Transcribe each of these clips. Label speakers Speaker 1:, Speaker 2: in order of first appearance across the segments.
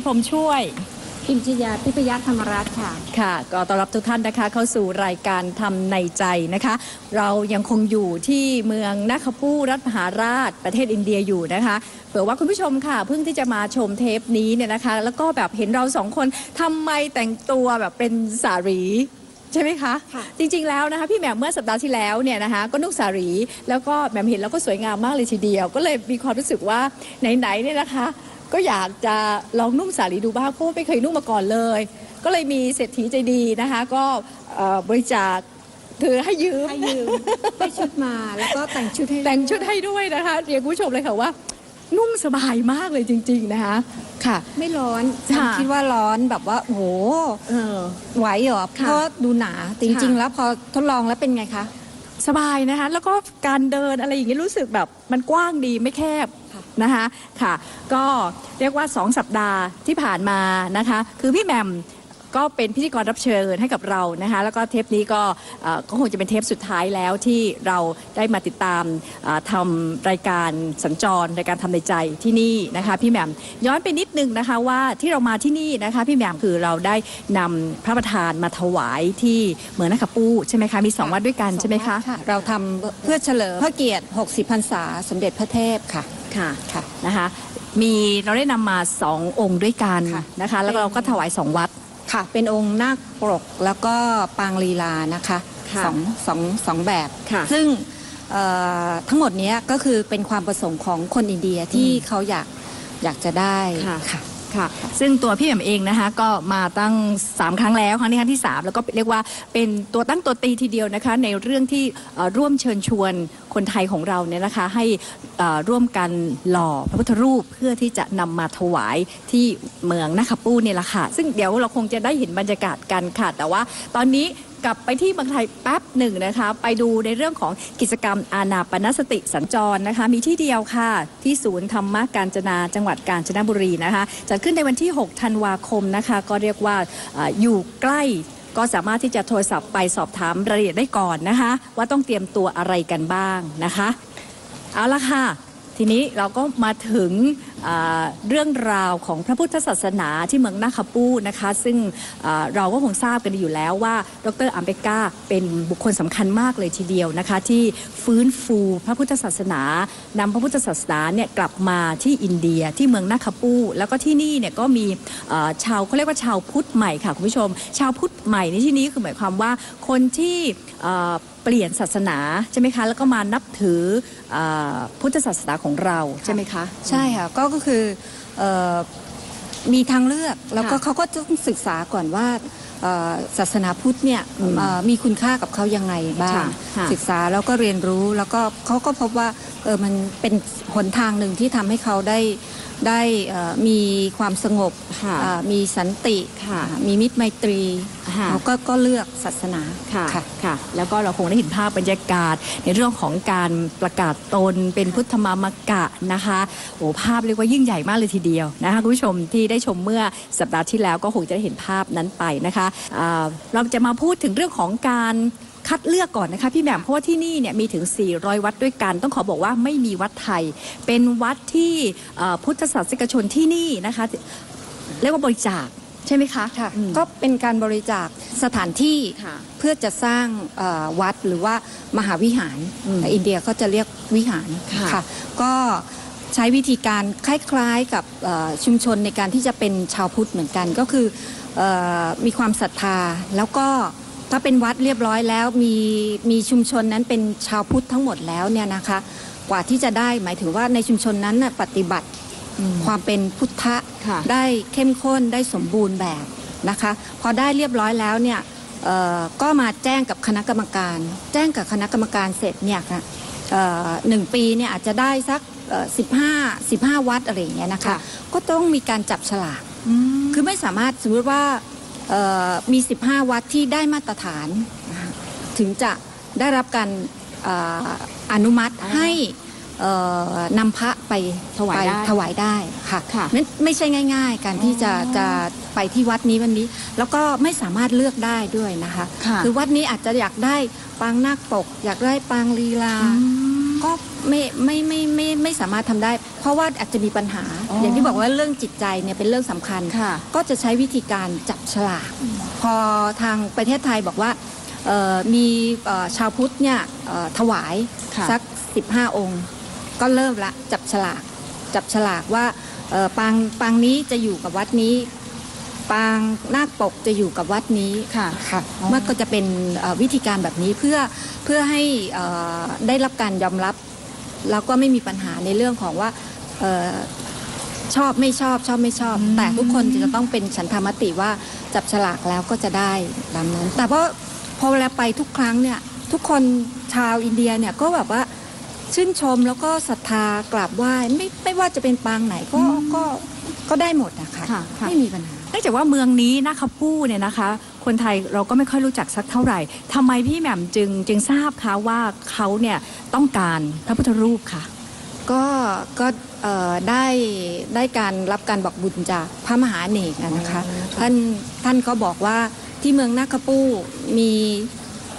Speaker 1: ดิฉันพัชรีพรหมช่วย
Speaker 2: พิมชยาทิพยธรรมรัตน์ค่ะ
Speaker 1: ค่ะ ก็ต้อนรับทุกท่านนะคะ เข้าสู่รายการทำในใจนะคะ เรายังคงอยู่ที่เมืองนาคาปูรัฐมหาราชประเทศอินเดียอยู่นะคะเผื่อว่าคุณผู้ชมค่ะ เพิ่งที่จะมาชมเทปนี้เนี่ยนะคะ แล้วก็แบบเห็นเราสองคนทำไมแต่งตัวแบบเป็นสารีใช่ไหมคะ
Speaker 2: ค่ะ
Speaker 1: จริงๆแล้วนะคะพี่แหม่มเมื่อสัปดาห์ที่แล้วเนี่ยนะคะก็นุ่งสารีแล้วก็แหม่มเห็นแล้วก็สวยงามมากเลยทีเดียว ก็เลยมีความรู้สึกว่าไหนๆเนี่ยนะคะ ก็อยากจะลองนุ่งสารีดูบ้างเพราะว่าไม่เคยนุ่งมาก่อนเลย ก็เลยมีเศรษฐีใจดีนะคะ ก็เอ่อบริจาคคือให้ยืม
Speaker 2: ให้ยืมให้ชุดมาแล้วก็แต่งชุดให้
Speaker 1: แต่งชุดให้ด้วยนะคะเรียนคุณผู้ชมเลยค่ะว่า นุ่งสบายมากเลยจริง ๆ นะคะค่ะ
Speaker 2: ไม่ร้อน
Speaker 1: ค่ะ
Speaker 2: ฉันคิดว่าร้อนแบบว่าโอ้โห
Speaker 1: เออ
Speaker 2: ไหวเหรอ
Speaker 1: ค่ะ
Speaker 2: ก็ดูหนาจริง
Speaker 1: ค่ะ
Speaker 2: ๆแล้วพอทดลองแล้วเป็นไงคะ
Speaker 1: สบายนะคะ แล้วก็การเดินอะไรอย่างนี้รู้สึกแบบมันกว้างดีไม่แคบ
Speaker 2: ค่ะ
Speaker 1: นะคะค่ะ ก็เรียกว่า 2 สัปดาห์ที่ผ่านมานะคะ คือพี่แหม่มก็เป็นพิธีกรรับเชิญให้กับเรานะคะ แล้วก็เทปนี้ก็เอ่อก็คงจะเป็นเทปสุดท้ายแล้วที่เราได้มาติดตามเอ่อทำรายการสัญจรรายการทำในใจที่นี่นะคะ พี่แหม่มย้อนไปนิดนึงนะคะว่าที่เรามาที่นี่นะคะ พี่แหม่มคือเราได้นำพระประธานมาถวายที่เมืองนาคาปูใช่ไหมคะมีสองวัดด้วยกันใช่ไหมคะ
Speaker 2: เราทำเพื่อเฉลิมพระเกียรติ 60 พรรษา สมเด็จพระเทพค่ะ
Speaker 1: ค่ะ
Speaker 2: ค่ะ
Speaker 1: นะคะมีเราได้นำมาสององค์ด้วยกัน
Speaker 2: ค่ะ
Speaker 1: นะคะ แล้วเราก็ถวายสองวัด
Speaker 2: ค่ะ เป็นองค์นาคปรกแล้วก็ปางลีลานะคะ
Speaker 1: ค่ะ
Speaker 2: สองสองสองแบบ
Speaker 1: ค่ะ
Speaker 2: ซึ่งเอ่อทั้งหมดเนี้ยก็คือเป็นความประสงค์ของคนอินเดียที่เขาอยากอยากจะได้
Speaker 1: ค่ะ
Speaker 2: ค่ะ
Speaker 1: ซึ่งตัวพี่แหม่มเองนะคะก็มาตั้ง 3 ครั้งแล้วครั้งนี้ครั้งที่ 3 แล้วก็เรียกว่าเป็นตัวตั้งตัวตีทีเดียวนะคะ ในเรื่องที่เอ่อร่วมเชิญชวนคนไทยของเราเนี่ยนะคะให้เอ่อร่วมกันหล่อพระพุทธรูปเพื่อที่จะนำมาถวายที่เมืองนาคาปูเนี่ยแหละค่ะซึ่งเดี๋ยวเราคงจะได้เห็นบรรยากาศกันค่ะ แต่ว่าตอนนี้ กลับไปที่เมืองไทยแป๊บหนึ่งนะคะ ไปดูในเรื่องของกิจกรรมอานาปนสติสัญจรนะคะ มีที่เดียวค่ะ ที่ศูนย์ธรรมะการจนาจังหวัดกาญจนบุรีนะคะจัดขึ้นในวันที่ 6 ธันวาคมนะคะ ก็เรียกว่าออยู่ใกล้ก็สามารถที่จะโทรศัพท์ไปสอบถามรายละเอียดได้ก่อนนะคะ ว่าต้องเตรียมตัวอะไรกันบ้างนะคะ เอาละค่ะ ทีนี้เราก็มาถึง เรื่องราวของพระพุทธศาสนาที่เมืองนาคาปูนะคะ ซึ่งเราก็คงทราบกันอยู่แล้วว่า ดรอัมเบกาเป็นบุคคลสำคัญมากเลยทีเดียวนะคะ ที่ฟื้นฟูพระพุทธศาสนานำพระพุทธศาสนาเนี่ยกลับมาที่อินเดียที่เมืองนาคาปู แล้วก็ที่นี่เนี่ยก็มีชาวเขาเรียกว่าชาวพุทธใหม่ค่ะคุณผู้ชม ชาวพุทธใหม่ในที่นี้คือหมายความว่าคนที่ เอ่อเปลี่ยนศาสนาใช่ไหมคะแล้วก็มานับถือเออพุทธศาสนาของเราใช่ไหมคะ
Speaker 2: ใช่ค่ะก็ก็คือเอ่อมีทางเลือกแล้วก็
Speaker 1: ค่ะ
Speaker 2: เขาก็ต้องศึกษาก่อนว่าเอ่อศาสนาพุทธเนี่ย
Speaker 1: อืม
Speaker 2: เอ่อมีคุณค่ากับเขายังไงบ้าง
Speaker 1: ค่ะค่ะ
Speaker 2: ศึกษาแล้วก็เรียนรู้แล้วก็เขาก็พบว่าเออมันเป็นหนทางหนึ่งที่ทำให้เขาได้ ได้เอ่อมีความสงบ
Speaker 1: ค่ะ
Speaker 2: เอ่อมีสันติ
Speaker 1: ค่ะ
Speaker 2: มีมิตรไมตรี
Speaker 1: ค่ะ
Speaker 2: เขาก็ก็เลือกศาสนา
Speaker 1: ค่ะ
Speaker 2: ค่ะ
Speaker 1: ค่ะ แล้วก็เราคงได้เห็นภาพบรรยากาศ ในเรื่องของการประกาศตนเป็นพุทธมามกะนะคะโอ้ภาพเรียกว่ายิ่งใหญ่มากเลยทีเดียวนะคะคุณผู้ชมที่ได้ชมเมื่อสัปดาห์ที่แล้วก็คงจะได้เห็นภาพนั้นไปนะคะอ่าเราจะมาพูดถึงเรื่องของการ คัดเลือกก่อนนะคะพี่แหม่มเพราะว่าที่นี่เนี่ยมีถึง 400 วัดด้วยกัน ต้องขอบอกว่าไม่มีวัดไทย เป็นวัดที่เอ่อพุทธศาสนิกชนที่นี่นะคะเรียกว่าบริจาคใช่ไหมคะ
Speaker 2: ค่ะ
Speaker 1: อืม
Speaker 2: ก็เป็นการบริจาคสถานที่
Speaker 1: ค่ะ
Speaker 2: เพื่อจะสร้างเอ่อวัดหรือว่ามหาวิหาร
Speaker 1: อืม
Speaker 2: แต่อินเดียเขาจะเรียกวิหาร
Speaker 1: ค่ะ
Speaker 2: ก็ใช้วิธีการคล้ายๆกับเอ่อชุมชนในการที่จะเป็นชาวพุทธเหมือนกัน ก็คือเออมีความศรัทธาแล้วก็ ถ้าเป็นวัดเรียบร้อยแล้วมีมีชุมชนนั้นเป็นชาวพุทธทั้งหมดแล้วเนี่ยนะคะ กว่าที่จะได้หมายถึงว่าในชุมชนนั้นน่ะปฏิบัติ
Speaker 1: อืม
Speaker 2: ความเป็นพุทธะ
Speaker 1: ค่ะ
Speaker 2: ได้เข้มข้นได้สมบูรณ์แบบนะคะ พอได้เรียบร้อยแล้วเนี่ยเอ่อก็มาแจ้งกับคณะกรรมการ แจ้งกับคณะกรรมการเสร็จเนี่ยค่ะเอ่อหนึ่งปีเนี่ยอาจจะได้สักสิบห้าสิบห้าวัดอะไรอย่างเงี้ยนะคะ
Speaker 1: ค่ะ
Speaker 2: ก็ต้องมีการจับฉลาก
Speaker 1: อืม
Speaker 2: คือไม่สามารถสมมติว่าเอ่อ มี 15 วัดที่ได้มาตรฐานนะคะถึงจะได้รับการเอ่ออนุมัติ
Speaker 1: อ่า
Speaker 2: ให้เอ่อนำพระไป
Speaker 1: ถวายได้
Speaker 2: ปถวายได้ค่ะ
Speaker 1: ค่ะ
Speaker 2: ไม่ไม่ใช่ง่าย ๆ การที่จะ
Speaker 1: อ๋อ
Speaker 2: จะไปที่วัดนี้วันนี้ แล้วก็ไม่สามารถเลือกได้ด้วยนะคะ
Speaker 1: ค่ะ
Speaker 2: อวัดนี้อาจจะอยากได้ปางนาคปก อยากได้ปางลีลา
Speaker 1: อืม
Speaker 2: ก็ไม่ไม่ไม่ไม่ไม่สามารถทำได้ เพราะว่าอาจจะมีปัญหา
Speaker 1: อ๋ออ
Speaker 2: อย่างที่บอกว่าเรื่องจิตใจเนี่ยเป็นเรื่องสำคัญ
Speaker 1: ค่ะ
Speaker 2: ก็จะใช้วิธีการจับฉลาก พอทางประเทศไทยบอกว่าเอ่อมีเอ่อชาวพุทธเนี่ยเอ่อถวาย
Speaker 1: ค่ะ
Speaker 2: สัก 15 องค์ ก็เริ่มละจับฉลาก จับฉลากว่าเอ่อปางปางนี้จะอยู่กับวัดนี้ ปางนาคปกจะอยู่กับวัดนี้
Speaker 1: ค่ะ
Speaker 2: ค่ะ
Speaker 1: อ๋อ
Speaker 2: มันก็จะเป็นเอ่อวิธีการแบบนี้เพื่อเพื่อให้เอ่อได้รับการยอมรับ แล้วก็ไม่มีปัญหาในเรื่องของว่าเอ่อชอบไม่ชอบชอบไม่ชอบ
Speaker 1: อืม
Speaker 2: แต่ทุกคนจะต้องเป็นฉันทามติว่าจับฉลากแล้วก็จะได้ตามนั้น แต่ว่าพอเวลาไปทุกครั้งเนี่ยทุกคนชาวอินเดียเนี่ยก็แบบว่าชื่นชมแล้วก็ศรัทธากราบไหว้ไม่ไม่ว่าจะเป็นปางไหนก็ก็ก็ได้หมดอะค่ะ
Speaker 1: ค่ะค่ะ
Speaker 2: ไม่มีปัญหา
Speaker 1: เนื่องจากว่าเมืองนี้นาคาปูเนี่ยนะคะ คนไทยเราก็ไม่ค่อยรู้จักสักเท่าไหร่ทำไมพี่แหม่มจึงจึงทราบคะว่าเขาเนี่ยต้องการพระพุทธรูปค่ะ
Speaker 2: ก็ก็เอ่อได้ได้การรับการบอกบุญจากพระมหาเนกอะนะคะ
Speaker 1: อ๋อค่ะ
Speaker 2: ท่านท่านก็บอกว่าที่เมืองนาคาปูมี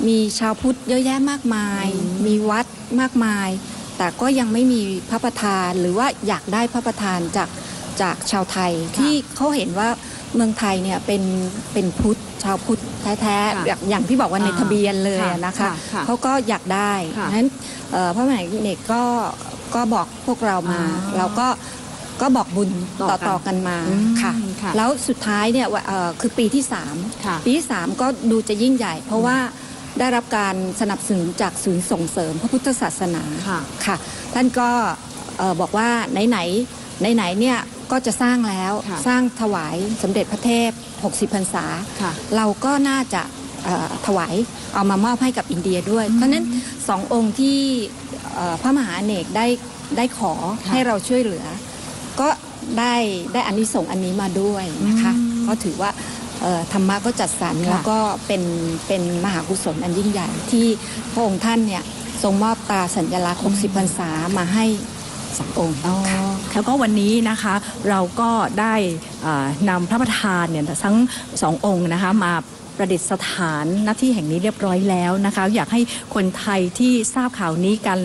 Speaker 2: มีชาวพุทธเยอะแยะมากมาย มีวัดมากมาย แต่ก็ยังไม่มีพระประธานหรือว่าอยากได้พระประธานจากจากชาวไทยที่เขาเห็นว่า เมืองไทยเนี่ยเป็นเป็นพุทธชาวพุทธแท้
Speaker 1: ค่ะ
Speaker 2: ๆอย่างอย่างที่บอกว่าใน
Speaker 1: อ่า
Speaker 2: ทะเบียนเลยอะ
Speaker 1: ค่ะ
Speaker 2: นะคะ
Speaker 1: ค่ะค่ะ
Speaker 2: เขาก็อยากได้
Speaker 1: ค่ะ
Speaker 2: นั้นเอ่อพระมหาเนกก็ก็บอกพวกเรามา
Speaker 1: อ๋อ
Speaker 2: เราก็ก็บอกบุญ
Speaker 1: ต่
Speaker 2: ต่
Speaker 1: อ
Speaker 2: อ
Speaker 1: กัน
Speaker 2: ต่อกันมา
Speaker 1: อืม
Speaker 2: ค่ะ
Speaker 1: ค่ะ
Speaker 2: แล้วสุดท้ายเนี่ยว่าเอ่อคือปีที่
Speaker 1: ค่ะ
Speaker 2: 3ปีที่ 3 ก็ดูจะยิ่งใหญ่ เพราะว่าได้รับการสนับสนุนจากศูนย์ส่งเสริมพระพุทธศาสนา
Speaker 1: ค่ะ
Speaker 2: ค่ะท่านก็เอ่อบอกว่าไหนไหนไหนไหนๆเนี่ย ก็จะสร้างแล้ว
Speaker 1: ค่ะ
Speaker 2: สร้างถวายสมเด็จพระเทพ 60พรรษา
Speaker 1: ค่ะ
Speaker 2: เราก็น่าจะเอ่อถวายเอามามอบให้กับอินเดียด้วย เพราะฉะนั้นสององค์ที่เอ่อพระมหาอเนกได้ได้ขอ
Speaker 1: ค่ะ
Speaker 2: ให้เราช่วยเหลือ ก็ได้ได้อานิสงส์อันนี้มาด้วยนะคะ
Speaker 1: อืม
Speaker 2: ก็ถือว่าเอ่อธรรมะก็จัดสรร
Speaker 1: ค่ะ
Speaker 2: แล้วก็เป็นเป็นมหากุศลอันยิ่งใหญ่ที่พระองค์ท่านเนี่ยทรงมอบตราสัญลักษณ์ 60พรรษามาให้ สององค์ค่ะ
Speaker 1: แล้วก็วันนี้นะคะเราก็ได้อ่านำพระประธานเนี่ยทั้งสององค์นะคะมา ประดิษฐานหน้าที่แห่งนี้เรียบร้อยแล้วนะคะ อยากให้คนไทยที่ทราบข่าวนี้กัน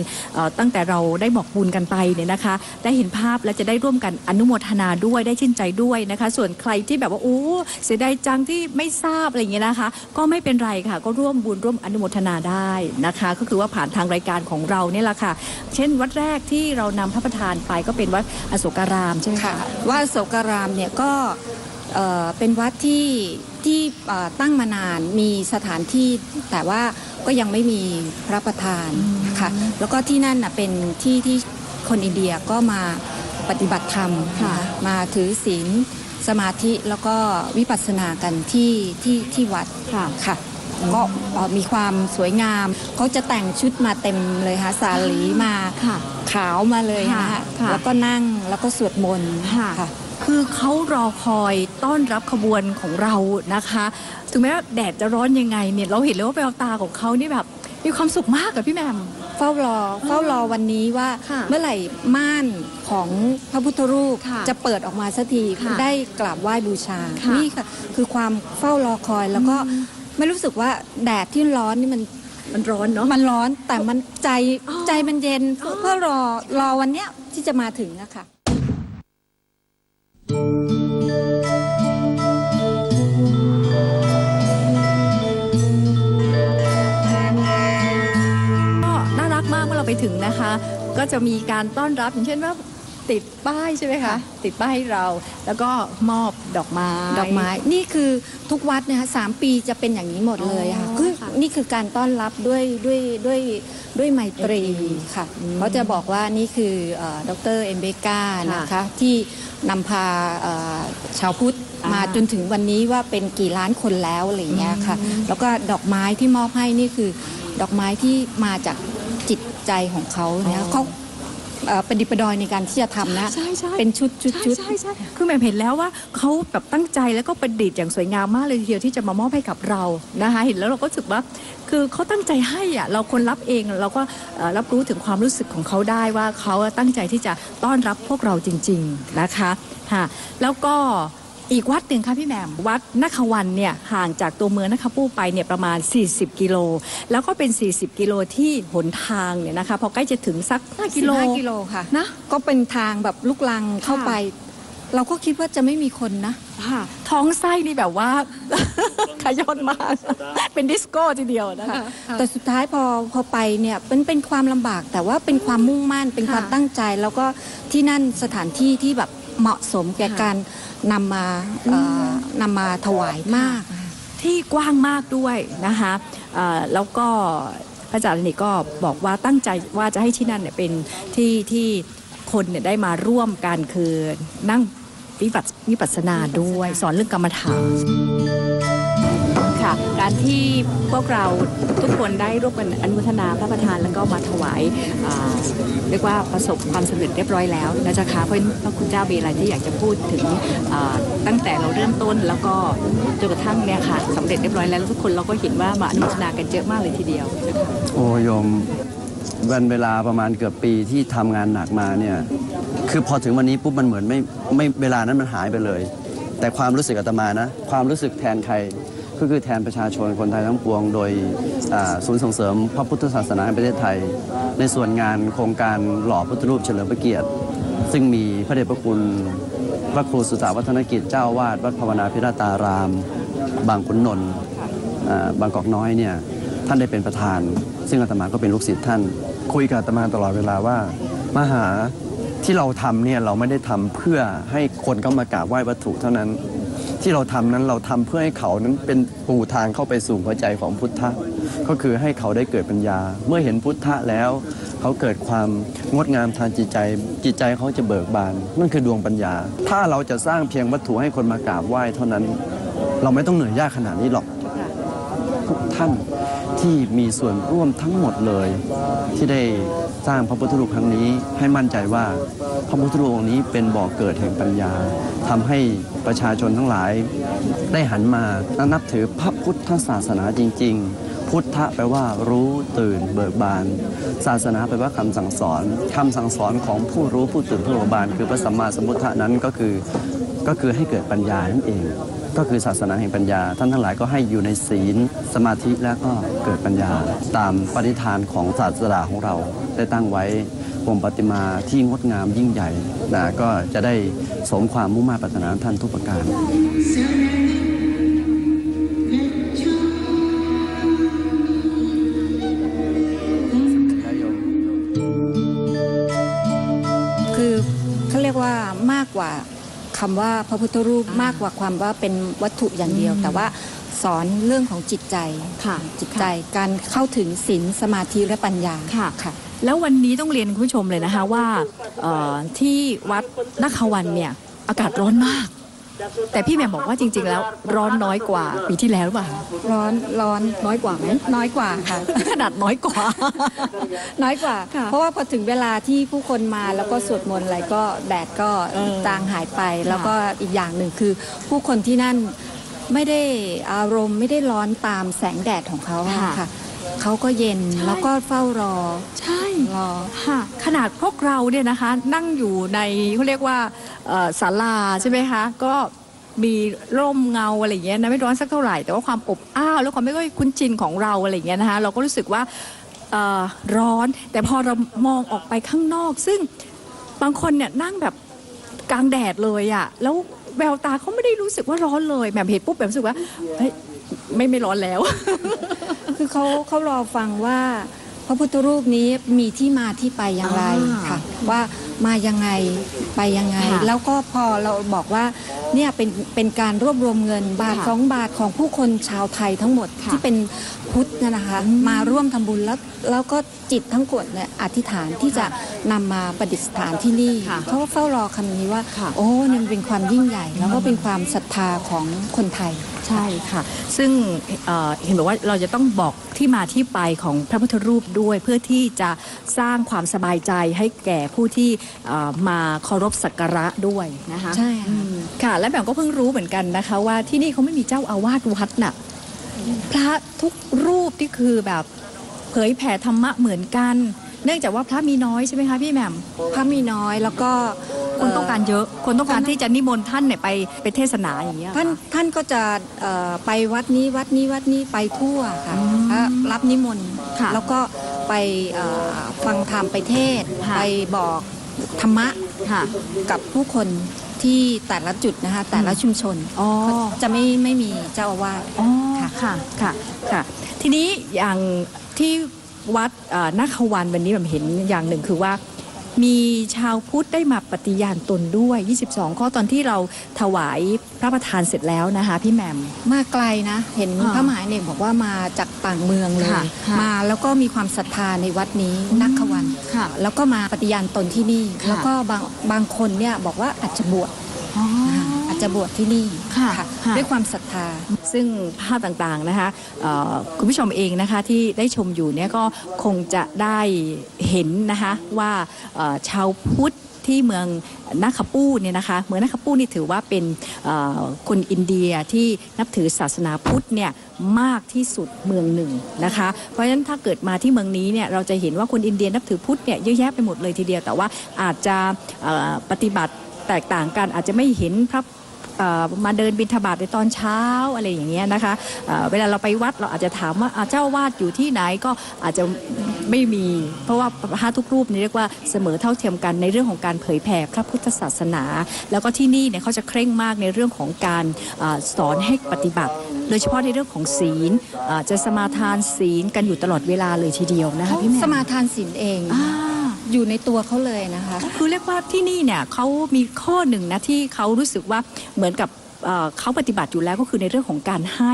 Speaker 1: ตั้งแต่เราได้บอกบุญกันไปเนี่ยนะคะ ได้เห็นภาพและจะได้ร่วมกันอนุโมทนาด้วยได้ชื่นใจด้วยนะคะ ส่วนใครที่แบบว่าโอ้เสียดายจังที่ไม่ทราบอะไรอย่างเงี้ยนะคะ ก็ไม่เป็นไรค่ะ ก็ร่วมบุญร่วมอนุโมทนาได้นะคะ ก็คือว่าผ่านทางรายการของเราเนี่ยแหละค่ะ เช่นวัดแรกที่เรานำพระประธานไปก็เป็นวัดอโศการามใช่ไหม
Speaker 2: คะว่าดโศการามเนี่ยก็เป็นวัดที่ ที่เอ่อตั้งมานานมีสถานที่แต่ว่าก็ยังไม่มีพระประธานค่ะแล้วก็ที่นั่นน่ะเป็นที่ที่คนอินเดียก็มาปฏิบัติธรรม
Speaker 1: ค่ะ
Speaker 2: นมาถือศีลสมาธิแล้วก็วิปัสสนากันที่ที่ที่วัด
Speaker 1: ค่ะ
Speaker 2: ค่ะก็เอ่อมีความสวยงาม เขาจะแต่งชุดมาเต็มเลยค่ะสาลีมา
Speaker 1: ค่ะ
Speaker 2: ขาวมาเลยนะ
Speaker 1: ค่ะ
Speaker 2: คะ
Speaker 1: ค่ะ
Speaker 2: แล้วก็นั่งแล้วก็สวดมนต์
Speaker 1: ค่ะ
Speaker 2: ค่ะ
Speaker 1: คือเขารอคอยต้อนรับขบวนของเรานะคะ ถึงแม้ว่าแดดจะร้อนยังไงเนี่ยเราเห็นเลยว่าแววตาของเขานี่แบบมีความสุขมากกับพี่แหมม
Speaker 2: เฝ้ารอเฝ้ารอวันนี้ว่า
Speaker 1: ค่ะ
Speaker 2: เมื่อไหร่ม่านของพระพุทธรูป
Speaker 1: ค่ะ
Speaker 2: จะเปิดออกมาสักที
Speaker 1: ค่ะ
Speaker 2: ได้กราบไหว้บูชา
Speaker 1: ค่ะ
Speaker 2: นี่ค่ะคือความเฝ้ารอคอยแล้วก็ไม่รู้สึกว่าแดดที่ร้อนนี่มัน
Speaker 1: มันร้อนเนาะ
Speaker 2: มันร้อนแต่มันใจ
Speaker 1: อ๋อ
Speaker 2: ใจมันเย็นเพื่อ
Speaker 1: อ๋อ
Speaker 2: เพื่อรอรอวันเนี้ยที่จะมาถึงนะคะ
Speaker 1: ก็น่ารักมากเมื่อเราไปถึงนะคะ ก็จะมีการต้อนรับอย่างเช่นว่า ติดป้ายใช่ไหมคะ ติดป้ายให้เรา แล้วก็มอบดอกไม้
Speaker 2: ดอกไม้ นี่คือทุกวัดนะคะสามปีจะเป็นอย่างนี้หมดเลยค่ะ
Speaker 1: อ๋อ
Speaker 2: คือ
Speaker 1: ค่ะ
Speaker 2: นี่คือการต้อนรับด้วยด้วยด้วยด้วยไมตรี
Speaker 1: ไมตรี
Speaker 2: ค่ะ
Speaker 1: อืม
Speaker 2: เขาจะบอกว่านี่คือเอ่อดรเอ็มเบกา
Speaker 1: ค่ะ
Speaker 2: นะคะที่นำพาเอ่อชาวพุทธ
Speaker 1: อ่าม
Speaker 2: มาจนถึงวันนี้ว่าเป็นกี่ล้านคนแล้วอะไรอย่างเงี้ยค่ะ
Speaker 1: อืม
Speaker 2: แล้วก็ดอกไม้ที่มอบให้นี่คือ ดอกไม้ที่มาจากจิตใจของเขาเนี่ยเขา เอ่อประดิษฐ์ประดอยในการที่จะทำนะ
Speaker 1: ใช่ใช่
Speaker 2: เป็นชุดชุด
Speaker 1: ใช่
Speaker 2: ชุด
Speaker 1: ใช่ใช่คือแหม่มเห็นแล้วว่าเขาแบบตั้งใจแล้วก็ประดิษฐ์อย่างสวยงามมากเลยทีเดียวที่จะมามอบให้กับเรานะคะเห็นแล้วเราก็รู้สึกว่า คือเขาตั้งใจให้อะเราคนรับเองเราก็เอ่อรับรู้ถึงความรู้สึกของเขาได้ว่าเขาตั้งใจที่จะต้อนรับพวกเราจริง ๆนะคะค่ะแล้วก็ อีกวัดหนึ่งค่ะพี่แหม่มวัดนักวันเนี่ยห่างจากตัวเมืองนักปูไปเนี่ยประมาณ 40 กิโล แล้วก็เป็น 40 กิโลที่หนทางเนี่ยนะคะพอใกล้จะถึงสัก5กิโล
Speaker 2: 15กิโลค่ะ
Speaker 1: นะ
Speaker 2: ก็เป็นทางแบบลูกลังเข้า
Speaker 1: ค่ะ
Speaker 2: ไป เราก็คิดว่าจะไม่มีคนนะ
Speaker 1: ค่ะท้องไส้นี่แบบว่า ขยอนมาก เป็นดิสโก้ทีเดียวนะคะ
Speaker 2: แต่สุดท้ายพอพอไปเนี่ยเป็นเป็นความลำบากแต่ว่าเป็นความมุ่งมั่นเป็น
Speaker 1: ค่ะ
Speaker 2: ความตั้งใจ แล้วก็ที่นั่นสถานที่ที่แบบ เหมาะสมแก่
Speaker 1: ค่ะ
Speaker 2: การนำมาเอ่อนำมาถวายมาก
Speaker 1: ที่กว้างมากด้วยนะคะเอ่อแล้วก็พระอาจารย์นี่ก็บอกว่าตั้งใจว่าจะให้ที่นั่นเนี่ยเป็นที่ที่คนเนี่ยได้มาร่วมกันคือนั่งวิปัสวิปัสสนาด้วย สอนเรื่องกรรมฐาน ค่ะ การที่พวกเราทุกคนได้ร่วมกันอนุโมทนาพระประธานแล้วก็มาถวายเรียกว่าประสบความสำเร็จเรียบร้อยแล้วนะจ๊ะคะเพราะฉะนั้นพระคุณเจ้ามีอะไรที่อยากจะพูดถึงตั้งแต่เราเริ่มต้นแล้วก็จนกระทั่งเนี่ยค่ะสำเร็จเรียบร้อยแล้วทุกคนเราก็เห็นว่ามาอนุโมทนากันเยอะมากเลยทีเดียว
Speaker 3: โอ้ยมวันเวลาประมาณเกือบปีที่ทำงานหนักมาเนี่ยคือพอถึงวันนี้ปุ๊บมันเหมือนไม่ไม่เวลานั้นมันหายไปเลย แต่ความรู้สึกอาตมานะ ความรู้สึกแทนใคร ก็คือแทนประชาชนคนไทยทั้งปวง โดยศูนย์ส่งเสริมพระพุทธศาสนาแห่งประเทศไทย ในส่วนงานโครงการหล่อพุทธรูปเฉลิมพระเกียรติ ซึ่งมีพระเดชพระคุณพระครูสุตาวัฒนกิจเจ้าวาดวัดภาวนาพิราตาราม บางขุนนนท์บางกอกน้อยเนี่ยท่านได้เป็นประธาน ซึ่งอาตมาก็เป็นลูกศิษย์ท่าน คุยกับอาตมาตลอดเวลาว่ามหาที่เราทำเนี่ยเราไม่ได้ทำเพื่อให้คนเข้ามากราบไหว้วัตถุเท่านั้น ที่เราทำนั้นเราทำเพื่อให้เขานั้นเป็นปูทางเข้าไปสู่หัวใจของพุทธะ ก็คือให้เขาได้เกิดปัญญา เมื่อเห็นพุทธะแล้ว เขาเกิดความงดงามทางจิตใจ จิตใจเขาจะเบิกบาน นั่นคือดวงปัญญา ถ้าเราจะสร้างเพียงวัตถุให้คนมากราบไหว้เท่านั้น เราไม่ต้องเหนื่อยยากขนาดนี้หรอกทุกท่านที่มีส่วนร่วมทั้งหมดเลย ที่ได้สร้างพระพุทธรูปครั้งนี้ให้มั่นใจว่า พระพุทธรูปองค์นี้เป็นบ่อกเกิดแห่งปัญญาทำให้ ประชาชนทั้งหลายได้หันมานับถือพระพุทธศาสนาจริง ๆ พุทธะแปลว่ารู้ตื่นเบิกบาน ศาสนาแปลว่าคำสั่งสอนคำสั่งสอนของผู้รู้ผู้ตื่นผู้เบิกบาน คือพระสัมมาสัมพุทธะนั้นก็คือก็คือให้เกิดปัญญานั่นเอง ก็คือศาสนาแห่งปัญญา ท่านทั้งหลายก็ให้อยู่ในศีล สมาธิแล้วก็เกิดปัญญา ตามปณิธานของศาสดาของเราได้ตั้งไว้ วงปฏิมาที่งดงามยิ่งใหญ่นะก็จะได้สมความมุ่งมา่ปรารถนาของท่านทุกประการ
Speaker 2: คือเขาเรียกว่ามากกว่าคำว่าพระพุทธรูปมากกว่าความว่าเป็นวัตถุอย่างเดียว แต่ว่าสอนเรื่องของจิตใจ
Speaker 1: ค่ะ
Speaker 2: จิตใจการเข้าถึงศีลสมาธิและปัญญา
Speaker 1: ค่ะ
Speaker 2: ค่ะ
Speaker 1: แล้ววันนี้ต้องเรียนคุณผู้ชมเลยนะคะว่าเอ่อที่วัดนักขวันเนี่ยอากาศร้อนมาก แต่พี่แหม่มบอกว่าจริง ๆ แล้วร้อนน้อยกว่าปีที่แล้วหรือเปล่า
Speaker 2: ร้อนร้อน
Speaker 1: น้อยกว่าไหม
Speaker 2: น้อยกว่าค่ะ
Speaker 1: ขนาดน้อยกว่า
Speaker 2: น้อยกว่า
Speaker 1: ค่ะ
Speaker 2: เพราะว่าพอถึงเวลาที่ผู้คนมาแล้วก็สวดมนต์อะไรก็แดดก็
Speaker 1: เออ
Speaker 2: จางหายไป แล้วก็อีกอย่างหนึ่งคือ ผู้คนที่นั่นไม่ได้อารมณ์ไม่ได้ร้อนตามแสงแดดของเขาอะ
Speaker 1: ค่ะ
Speaker 2: ค่ะ เขาก็เย็น
Speaker 1: ใช่
Speaker 2: แล้วก็เฝ้ารอ
Speaker 1: ใช่
Speaker 2: รอ
Speaker 1: ค่ะขนาดพวกเราเนี่ยนะคะนั่งอยู่ในเขาเรียกว่าเอ่อศาลาใช่ไหมคะก็มีร่มเงาอะไรอย่างเงี้ยนะไม่ร้อนสักเท่าไหร่แต่ว่าความอบอ้าวแล้วความไม่ค่อยคุ้นชินของเราอะไรอย่างเงี้ยนะคะเราก็รู้สึกว่าเอ่อร้อน แต่พอเรามองออกไปข้างนอก ซึ่งบางคนเนี่ยนั่งแบบกลางแดดเลยอะแล้วแววตาเขาไม่ได้รู้สึกว่าร้อนเลยแบบเห็นปุ๊บแบบรู้สึกว่าเฮ้ย ไม่ไม่ร้อนแล้ว
Speaker 2: คือเขาเขารอฟังว่า พระพุทธรูปนี้มีที่มาที่ไปอย่างไร
Speaker 1: อ่า
Speaker 2: ค่ะ ว่ามายังไงไปยังไง
Speaker 1: ค่ะ
Speaker 2: แล้วก็พอเราบอกว่าเนี่ยเป็นเป็นการรวบรวมเงินบาท
Speaker 1: ค่ะ
Speaker 2: สองบาทของผู้คนชาวไทยทั้งหมด
Speaker 1: ค่ะ
Speaker 2: ที่เป็นพุทธเนยนะคะ
Speaker 1: อืม
Speaker 2: มาร่วมทำบุญแล้วแล้วก็จิตทั้งกดเนี่ยอธิษฐานที่จะนำมาประดิษฐานที่นี่
Speaker 1: ค่ะ
Speaker 2: เขาก็เฝ้ารอคำนี้ว่า
Speaker 1: ค่ะ
Speaker 2: โอ้เนี่ยมันเป็นความยิ่งใหญ่ แล้วก็เป็นความศรัทธาของคนไทย
Speaker 1: ใช่ค่ะ ซึ่งเอ่อเห็นบอกว่าเราจะต้องบอกที่มาที่ไปของพระพุทธรูปด้วย เพื่อที่จะสร้างความสบายใจให้แก่ผู้ที่เอ่อมาเคารพสักการะด้วยนะคะ
Speaker 2: ใช่ค่ะ
Speaker 1: อืมค่ะและแบบก็เพิ่งรู้เหมือนกันนะคะ ว่าที่นี่เขาไม่มีเจ้าอาวาสวัดน่ะพระทุกรูปที่คือแบบเผยแผ่ธรรมะเหมือนกัน เนื่องจากว่าพระมีน้อยใช่ไหมคะพี่แหม่ม
Speaker 2: พระมีน้อยแล้วก็
Speaker 1: คนต้องการเยอะ คนต้องการที่จะนิมนต์ท่านเนี่ยไปไปเทศนาอย่างเงี้ย
Speaker 2: ท่าน
Speaker 1: ค่ะ
Speaker 2: ท่านก็จะเอ่อไปวัดนี้วัดนี้วัดนี้ไปทั่วค่ะ
Speaker 1: อืม
Speaker 2: แล้วรับนิมนต์
Speaker 1: ค่ะ
Speaker 2: แล้วก็ ไปเอ่อฟังธรรมไปเทศน์
Speaker 1: ค่ะ
Speaker 2: ไปบอกธรรมะ
Speaker 1: ค่ะ
Speaker 2: กับผู้คนที่แต่ละจุดนะคะแต่ละชุมชน
Speaker 1: อ๋อ
Speaker 2: จะไม่ไม่มีเจ้าอาวาส
Speaker 1: อ๋อ
Speaker 2: ค่ะ
Speaker 1: ค่ะค่ะค่ะ ทีนี้อย่างที่วัดเอ่อนาควันวันนี้ผมเห็นอย่างหนึ่งคือว่า มีชาวพุทธได้มาปฏิญาณตนด้วย 22 ข้อตอนที่เราถวายพระประธานเสร็จแล้วนะคะ พี่แหม่ม
Speaker 2: มาไกลนะ เห็น
Speaker 1: ค่ะ
Speaker 2: พระมหาเนกบอกว่ามาจากต่างเมืองเลย
Speaker 1: ค่ะค่ะ
Speaker 2: มาแล้วก็มีความศรัทธาในวัดนี้
Speaker 1: อืม
Speaker 2: นักขวัน
Speaker 1: ค่ะ
Speaker 2: แล้วก็มาปฏิญาณตนที่นี่
Speaker 1: ค่ะ
Speaker 2: แล้วก็บางบางคนเนี่ยบอกว่าอาจจะบวช
Speaker 1: อ๋อ
Speaker 2: นะคะอา จจะบวชที่นี่
Speaker 1: ค่ะค่ะ
Speaker 2: ด้วยความศรัทธา
Speaker 1: ซึ่งภาพต่างๆนะคะเอ่อคุณผู้ชมเองนะคะที่ได้ชมอยู่เนี่ยก็คงจะได้เห็นนะคะว่าเอ่อชาวพุทธที่เมืองนาคาปูเนี่ยนะคะเมืองนาคาปูนี่ถือว่าเป็นเอ่อคนอินเดียที่นับถือศาสนาพุทธเนี่ยมากที่สุดเมืองหนึ่งนะคะเพราะฉะนั้นถ้าเกิดมาที่เมืองนี้เนี่ยเราจะเห็นว่าคนอินเดียนับถือพุทธเนี่ยเยอะแยะไปหมดเลยทีเดียวแต่ว่าอาจจะเอ่อปฏิบัติแตกต่างกันอาจจะไม่เห็นพระเอ่อ มาเดินบิณฑบาตในตอนเช้าอะไรอย่างเงี้ยนะคะเอ่อเวลาเราไปวัดเราอาจจะถามว่าอ่าเจ้าอาวาดอยู่ที่ไหนก็อาจจะไม่มี เพราะว่าพระทุกรูปนี่เรียกว่าเสมอเท่าเทียมกันในเรื่องของการเผยแผ่พระพุทธศาสนา แล้วก็ที่นี่เนี่ยเขาจะเคร่งมากในเรื่องของการอาสอนให้ปฏิบัติ โดยเฉพาะในเรื่องของศีลอ่าจะสมาทานศีลกันอยู่ตลอดเวลาเลยทีเดียวนะคะ
Speaker 2: เขา
Speaker 1: พี่แหม่
Speaker 2: สมาทานศีลเอง
Speaker 1: อ่า
Speaker 2: อยู่ในตัวเขาเลยนะคะ
Speaker 1: คือเรียกว่าที่นี่เนี่ยเขามีข้อหนึ่งนะที่เขารู้สึกว่าเหมือนกับเอ่อเขาปฏิบัติอยู่แล้วก็คือในเรื่องของการให้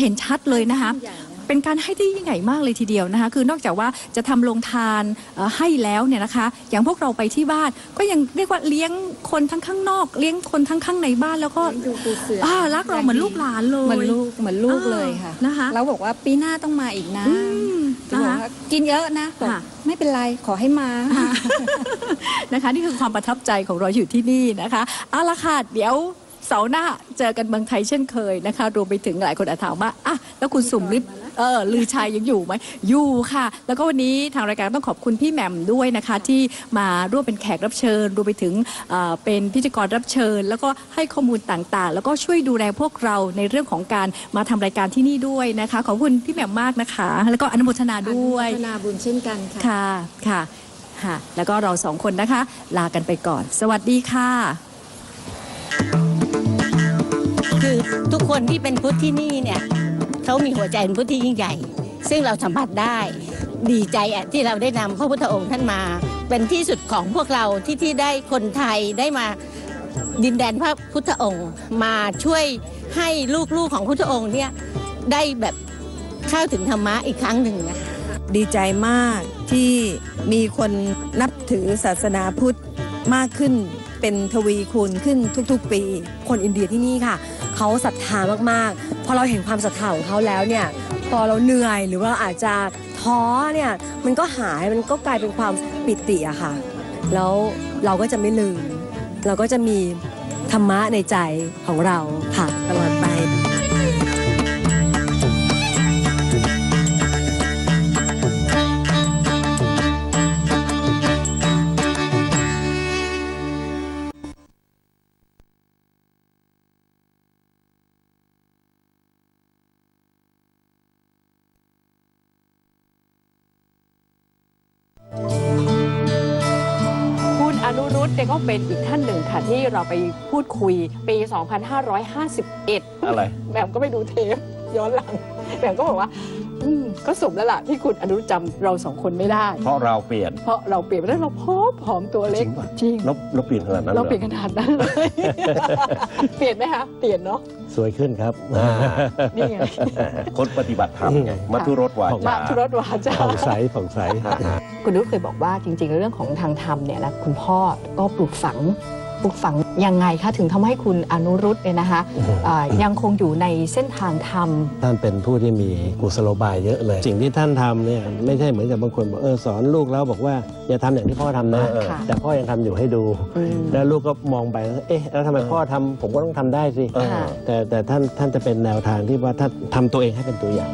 Speaker 1: เห็นชัดเลยนะคะ เป็นการให้ที่ยิ่งใหญ่มากเลยทีเดียวนะคะ คือนอกจากว่าจะทำโรงทานเอ่อให้แล้วเนี่ยนะคะ อย่างพวกเราไปที่บ้านก็ยังเรียกว่าเลี้ยงคนทั้งข้างนอก เลี้ยงคนทั้งข้างในบ้านแล้วก็อ่ารักเราเหมือนลูกหลานเลย
Speaker 2: เหมือนลูกเหมือนลูกเลยค่ะ
Speaker 1: นะคะ
Speaker 2: แล้วบอกว่าปีหน้าต้องมาอีกนะ
Speaker 1: อืม
Speaker 2: จะ
Speaker 1: นะ
Speaker 2: บอก
Speaker 1: คะ
Speaker 2: ว่ากินเยอะนะบอก
Speaker 1: ค่ะ
Speaker 2: ไม่เป็นไรขอให้มา
Speaker 1: นะคะ นี่คือความประทับใจของเราอยู่ที่นี่นะคะเอาละค่ะเดี๋ยวเสาร์หน้าเจอกันเมืองไทยเช่นเคยนะคะ รวมไปถึงหลายคนอาจถามว่าอะแล้วคุณสุมฤทธิ์ เออลือชัยยังอยู่ไหมอยู่ค่ะ แล้วก็วันนี้ทางรายการต้องขอบคุณพี่แหม่มด้วยนะคะ ที่มาร่วมเป็นแขกรับเชิญรวมไปถึงเอ่อเป็นพิธีกรรับเชิญ แล้วก็ให้ข้อมูลต่างๆ แล้วก็ช่วยดูแลพวกเราในเรื่องของการมาทำรายการที่นี่ด้วยนะคะ ขอบคุณพี่แหม่มมากนะคะ แล้วก็อนุโมทนาด้วย
Speaker 2: อนุโมทนาบุญเช่นกันค่ะ
Speaker 1: ค่ะค่ะค่ะ แล้วก็เราสองคนนะคะ ลากันไปก่อน สวัสดีค่ะ
Speaker 4: คือทุกคนที่เป็นพุทธที่นี่เนี่ย เขามีหัวใจเป็นพุทธที่ยิ่งใหญ่ ซึ่งเราสัมผัสได้ ดีใจอะที่เราได้นำพระพุทธองค์ท่านมา เป็นที่สุดของพวกเราที่ที่ได้คนไทยได้มาดินแดนพระพุทธองค์ มาช่วยให้ลูกๆของพุทธองค์เนี่ยได้แบบเข้าถึงธรรมะอีกครั้งหนึ่งนะคะ
Speaker 5: ดีใจมากที่มีคนนับถือศาสนาพุทธมากขึ้นเป็นทวีคูณขึ้นทุกๆปี
Speaker 6: คนอินเดียที่นี่ค่ะ เขาศรัทธามากๆ พอเราเห็นความศรัทธาของเขาแล้วเนี่ยพอเราเหนื่อยหรือว่าอาจจะท้อเนี่ยมันก็หายมันก็กลายเป็นความปิติอะค่ะ แล้วเราก็จะไม่ลืม เราก็จะมีธรรมะในใจของเราค่ะตลอดไป
Speaker 1: คุณอนุรุตเนี่ยก็เป็นอีกท่านหนึ่งค่ะที่เราไปพูดคุยปี 2551
Speaker 7: อะไร
Speaker 1: แหม่มก็ไปดูเทปย้อนหลังแหม่มก็บอกว่า อืมก็สมแล้วล่ะที่คุณอนุรุตจำเราสองคนไม่ได้
Speaker 7: เพราะเราเปลี่ยน
Speaker 1: เพราะเราเปลี่ยนไปแล้วเราพร้อมผอมตัวเล็ก
Speaker 7: จริงป่ะ
Speaker 1: จริง
Speaker 7: เราเราเปลี่ยนขนาดนั้น
Speaker 1: เรา
Speaker 7: หอ
Speaker 1: เปลี่ยนขนาดนั้นเลย เปลี่ยนไหมคะ เปลี่ยนเนาะ
Speaker 8: สวยขึ้นครับ
Speaker 7: อ่า
Speaker 1: นี่ไง
Speaker 7: คนปฏิบัติธรรมไงมัทุรสวา
Speaker 1: มา
Speaker 7: จา
Speaker 1: ธุรสวาจา
Speaker 8: ผ่องใสผ่องใส
Speaker 1: คุณนุชเคยบอกว่าจริงๆ เรื่องของทางธรรมเนี่ยนะคุณพ่อก็ปลูกฝัง ปลูกฝังยังไงคะถึงทำให้คุณอนุรุตเนี่ยนะคะเอ่อยังคงอยู่ในเส้นทางธรรม
Speaker 8: ท่านเป็นผู้ที่มีกุศโลบายเยอะเลย สิ่งที่ท่านทำเนี่ยไม่ใช่เหมือนกับบางคนบอกเออสอนลูกแล้วบอกว่าอย่าทำอย่างที่พ่อทำนะ
Speaker 7: เออ
Speaker 1: ค่ะ
Speaker 8: แต่พ่อยังทำอยู่ให้ดู
Speaker 1: อืม
Speaker 8: แล้วลูกก็มองไปแล้วเอ๊ะแล้วทำไมพ่อทำผมก็ต้องทำได้สิ
Speaker 7: เออ
Speaker 1: ค่ะ
Speaker 8: แต่แต่ท่านท่านจะเป็นแนวทางที่ว่าถ้าทำตัวเองให้เป็นตัวอย่าง